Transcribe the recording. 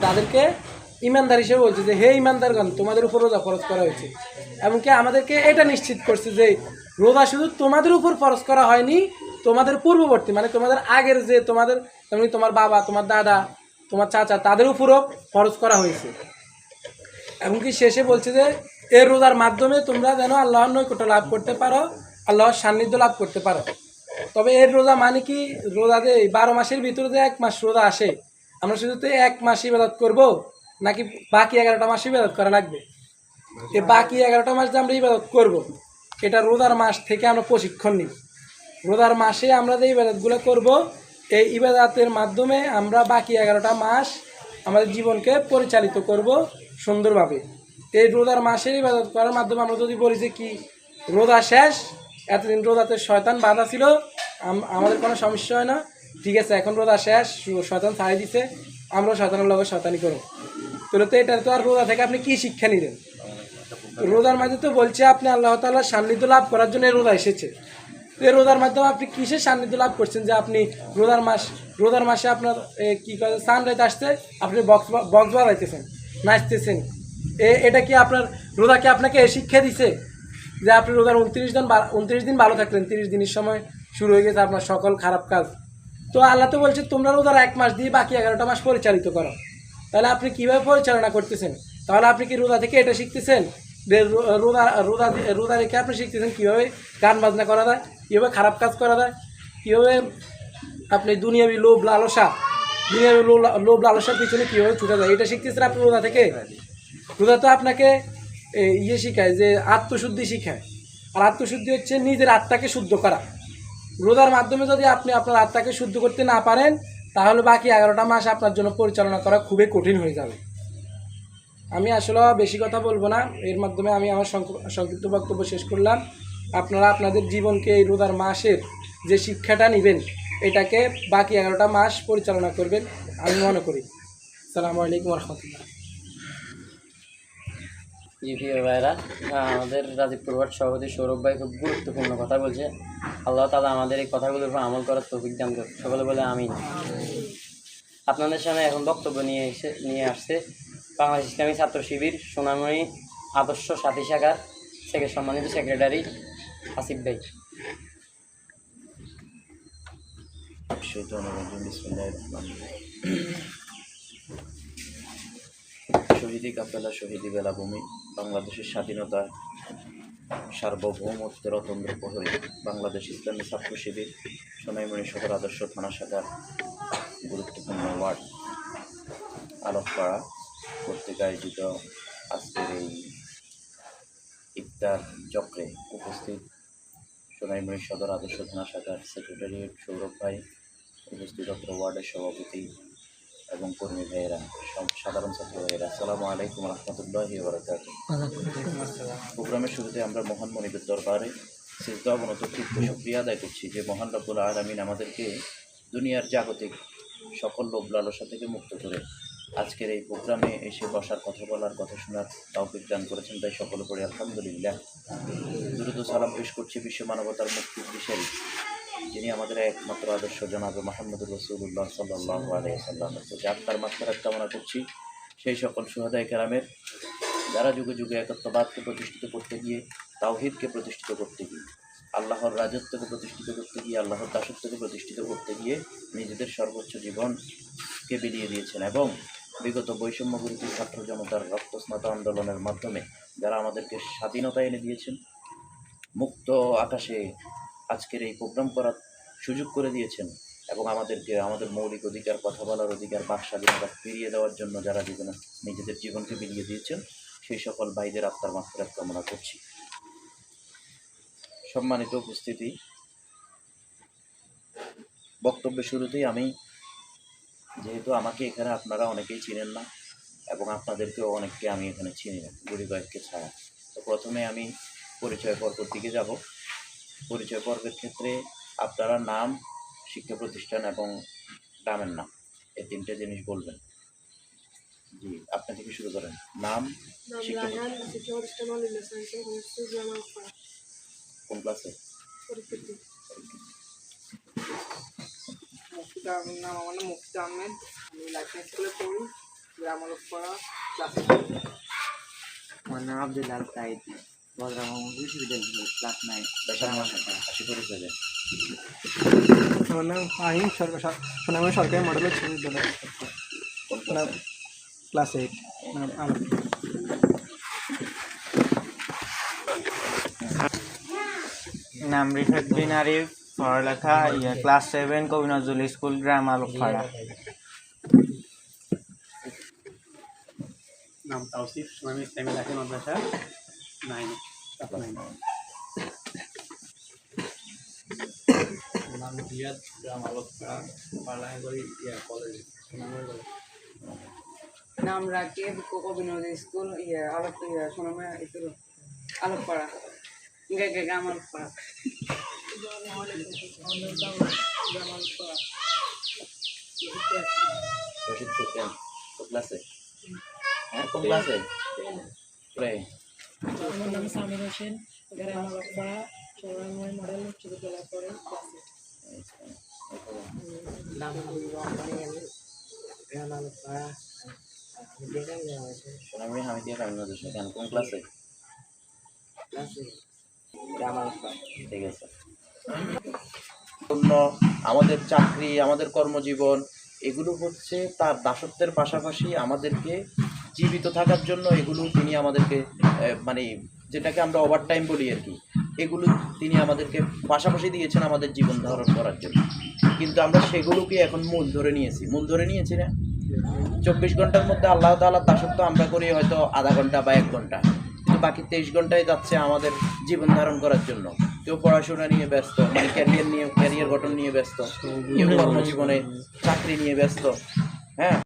তাদেরকে ইমানদার হিসেবে বলছে যে, হে ইমানদারগণ, তোমাদের উপর রোজা ফরজ করা হয়েছে। এমনকি আমাদেরকে এটা নিশ্চিত করছে যে, রোজা শুধু তোমাদের উপর ফরজ করা হয়নি, তোমাদের পূর্ববর্তী মানে তোমাদের আগের যে তোমাদের তেমনি তোমার বাবা, তোমার দাদা, তোমার চাচা, তাদের উপরও ফরজ করা হয়েছে। এমনকি শেষে বলছে যে এই রোজার মাধ্যমে তোমরা যেন আল্লাহর নৈকট্য লাভ করতে পারো, আল্লাহর সান্নিধ্য লাভ করতে পারো। তবে এর রোজা মানে কি? রোজা যে বারো মাসের ভিতরে যে এক মাস রোজা আসে আমরা শুধু তো এক মাস ইবাদত করব? নাকি বাকি এগারোটা মাস ইবাদত করা লাগবে? এই বাকি এগারোটা মাস যে আমরা ইবাদত করব এটা রোজার মাস থেকে আমরা প্রশিক্ষণ নিই। রোজার মাসে আমরা যে ইবাদতগুলো করব এই ইবাদতের মাধ্যমে আমরা বাকি এগারোটা মাস আমাদের জীবনকে পরিচালিত করব সুন্দরভাবে। এই রোজার মাসে ইবাদত করার মাধ্যমে আমরা যদি বলি যে কি রোদা শেষ এতদিন রোজাতে শয়তান বাধা ছিল আমাদের কোনো সমস্যা হয় না। ঠিক আছে, এখন রোজা শেষ শয়তান ছাড়িয়ে দিছে আমরা শয়তানের লগে শয়তানি করো তাহলে তো এটা তো আর রোজা থেকে আপনি কি শিক্ষা নিলেন? রোজার মাঝে তো বলছে আপনি আল্লাহ তাআলার সান্নিধ্য লাভ করার জন্য রোজা এসেছে। এই রোজার মাধ্যমে আপনি কিসের সান্নিধ্য লাভ করছেন? যে আপনি রোজার মাস রোজার মাসে আপনার কি করে সানরাইজ আসছে, আপনি বক্স বক্স বাজাইতেছেন নাচতেছেন। এ, এটা কি আপনার, রোজা কি আপনাকে শিক্ষা দিছে? যে আপনি রোজার উনত্রিশ দিন উনত্রিশ দিন ভালো থাকলেন, তিরিশ দিনের সময় শুরু হয়ে গেছে আপনার সকল খারাপ কাজ। তো আল্লাহ তো বলছে তোমরা রোজার এক মাস দিয়ে বাকি এগারোটা মাস পরিচালিত করো। তাহলে আপনি কীভাবে পরিচালনা করতেছেন? তাহলে আপনি কি রোজা থেকে এটা শিখতেছেন? যে রো- রোজা রোজা রোজা রেখে আপনি শিখতেছেন কীভাবে গান বাজনা করা যায়, কীভাবে খারাপ কাজ করা যায়, কীভাবে আপনি দুনিয়াবি লোভ লালসা, দুনিয়াবি লোভ লালসার পিছনে কীভাবে ছুটে যায়, এটা শিখতেছেন আপনি রোজা থেকে? রোজা তো আপনাকে ইয়ে শিখায় যে আত্মশুদ্ধি শিখায়। আর আত্মশুদ্ধি হচ্ছে নিজের আত্মাকে শুদ্ধ করা। রোজার মাধ্যমে যদি আপনি আপনার আত্মাকে শুদ্ধ করতে না পারেন, তাহলে বাকি এগারোটা মাস আপনার জন্য পরিচালনা করা খুবই কঠিন হয়ে যাবে। আমি আসলে বেশি কথা বলব না, এর মাধ্যমে আমি আমার সংক- সংক্ষিপ্ত বক্তব্য শেষ করলাম। আপনারা আপনাদের জীবনকে এই রোজার মাসের যে শিক্ষাটা নেবেন, এটাকে বাকি এগারোটা মাস পরিচালনা করবেন, আমি মনে করি। সালামু আলাইকুম রহমতুল্লাহ। ইউপিএর ভাইরা আমাদের রাজীবপুর ওয়ার্ড সভাপতি সৌরভ ভাই খুব গুরুত্বপূর্ণ কথা বলছে। আল্লাহ তালা আমাদের এই কথাগুলোর উপর আমল করার তৌফিক দান করে সকলে বলে আমি আপনাদের সামনে এখন বক্তব্য নিয়ে এসে, নিয়ে আসছে বাংলাদেশ ইসলামী ছাত্র শিবির সোনামণি আদর্শ সাথী শাখার সম্মানিত সেক্রেটারি আসিফ ভাই। শহীদি কাফেলা শহীদি বেলাভূমি বাংলাদেশের স্বাধীনতা সার্বভৌমত্বের অতন্ত্র প্রহরী, বাংলাদেশ ইসলামী ছাত্র শিবির সোনাইমণি সদর আদর্শ থানা শাখার গুরুত্বপূর্ণ ওয়ার্ড, আলোকপাড়া কর্তৃক আয়োজিত আজকের এই ইফতার চক্রে উপস্থিত সোনাইমুড়ি সদর আদর্শ থানা শাখার সেক্রেটারিয়েট সৌরভ ভাই, উপস্থিত অত্র ওয়ার্ডের সভাপতি এবং কর্মী ভাইয়েরা সাধারণ ছাত্র ভাইয়েরা, আসসালামু আলাইকুম রহমতুল্লাহ প্রোগ্রামের শুরুতে আমরা মহান মনিবের দরবারে সিজদা অবনত তৃপ্ত সুক্রিয়া আদায় করছি যে মহান রব্বুল আলমিন আমাদেরকে দুনিয়ার জাগতিক সকল লোভ লালসা থেকে মুক্ত করে আজকের এই প্রোগ্রামে এসে বসার কথা বলার কথা শোনার তৌফিক দান করেছেন। তাই সকলে পড়ে আলহামদুলিল্লাহ। দ্রুত সালাম পেশ করছি বিশ্ব মানবতার মুক্তির দিশারি যিনি আমাদের একমাত্র আদর্শ জনাবে মাহমুদুর রসুল্লাহ সাল্লাহ আলাইসাল্লাম যার তার মাত্রার কামনা করছি সেই সকল সুহাদায় কেরামের যারা যুগে যুগে একত্ববাদকে প্রতিষ্ঠিত করতে গিয়ে, তাওহিদকে প্রতিষ্ঠিত করতে গিয়ে, আল্লাহর রাজত্বকে প্রতিষ্ঠিত করতে গিয়ে, আল্লাহর দাসত্বকে প্রতিষ্ঠিত করতে গিয়ে নিজেদের সর্বোচ্চ জীবনকে বিলিয়ে দিয়েছেন এবং বিগত বৈষম্য ছাত্র জনতার রক্তস্নাত আন্দোলনের মাধ্যমে যারা আমাদেরকে স্বাধীনতা এনে দিয়েছেন, মুক্ত আকাশে আজকের এই প্রোগ্রাম করার সুযোগ করে দিয়েছেন এবং আমাদেরকে আমাদের মৌলিক অধিকার, কথা বলার অধিকার, বাক স্বাধীনতা ফিরিয়ে দেওয়ার জন্য যারা জীবনে নিজেদের জীবনকে বিলিয়ে দিয়েছেন, সেই সকল ভাইদের আত্মার মাত্রার কামনা করছি। সম্মানিত উপস্থিতি বক্তব্যের শুরুতেই আমি, যেহেতু আমাকে এখানে আপনারা অনেকেই চিনেন না এবং আপনাদেরকেও অনেককে আমি এখানে চিনি না গুড়ি কয়েককে ছাড়া। তো প্রথমে আমি পরিচয় পর্বর দিকে যাব। পরিচয় পর্বের ক্ষেত্রে আপনারা নাম শিক্ষা প্রতিষ্ঠান এবং গ্রামের নাম এই তিনটে জিনিস বলবেন। জি আপনি থেকে শুরু করেন। নাম শিক্ষা পাড়া কোন ক্লাসে? আমার নাম আমার নাম মুফতি আহমেদ। আমি লাইফ স্কুলে পড়ি গ্রাম আলোকপাড়া ক্লাস আমার নাম আব্দুল আল নাম সরকার সোনামী সরকারি মডেল উচ্চ ক্লাসে? এইট নাম আলো আরিফ, পড়ালেখা ইয়ে ক্লাস সেভেন কবি নজরুল স্কুল, গ্রাম আলোকপাড়া নাম তাওসিফ আমি ইসলামী লাখি মাদ্রাসা নাইন নাম রিয়াদ গ্রাম আলোকপাড়া ইয়া কলেজ নাম রাকিব কোকো বিনোদ স্কুল ইয়ে আলোক ইয়ে সোনামা স্কুল আলোকপাড়া। গে গে গ্রাম আলোকপাড়া রশিদ সুফিয়ান কোন ক্লাসে? হ্যাঁ ক্লাসে? প্রায়। আমার নাম সামির হোসেন। গ্রাম আলোকপাড়া চৌরানয় মডেল পড়ে ক্লাস আমাদের চাকরি আমাদের কর্মজীবন এগুলো হচ্ছে তার দাসত্বের পাশাপাশি আমাদেরকে জীবিত থাকার জন্য এগুলো তিনি আমাদেরকে মানে যেটাকে আমরা ওভার টাইম বলি আর কি এগুলো তিনি আমাদেরকে পাশাপাশি দিয়েছেন আমাদের জীবন ধারণ করার জন্য। কিন্তু আমরা সেগুলোকে এখন মূল ধরে নিয়েছি। মূল ধরে নিয়েছি না? চব্বিশ ঘণ্টার মধ্যে আল্লাহ তাআলার দাসত্ব আমরা করি হয়তো আধা ঘণ্টা বা এক ঘণ্টা। কিন্তু বাকি তেইশ ঘন্টায় যাচ্ছে আমাদের জীবন ধারণ করার জন্য। কেউ পড়াশোনা নিয়ে ব্যস্ত মানে ক্যারিয়ার নিয়ে ক্যারিয়ার গঠন নিয়ে ব্যস্ত কেউ কর্মজীবনে চাকরি নিয়ে ব্যস্ত হ্যাঁ?